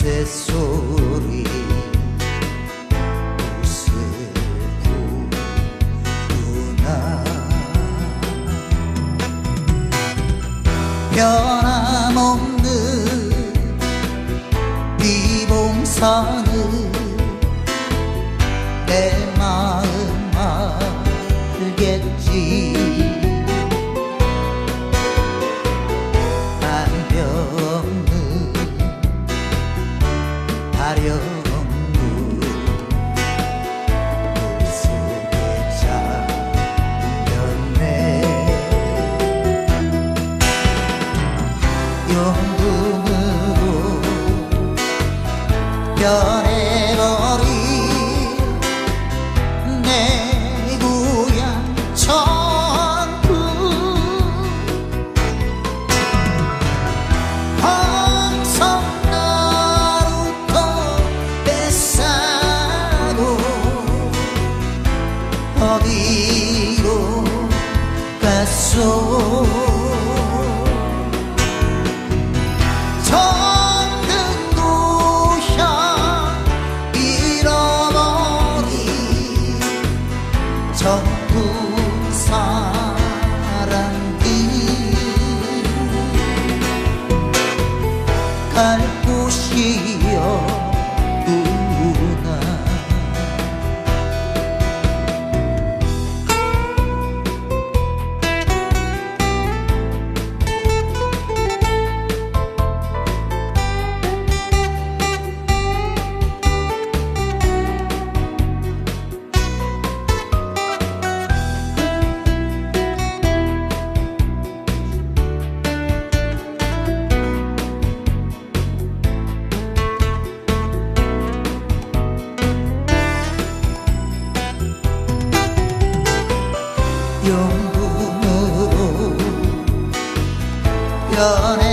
새 소리 웃을구나. 변함없는 비봉산을 내 마음 알겠지 용궁으로 변해버린 내 고향 천국 황성나루터 뱃사고 어디로 갔소 용궁으로 변해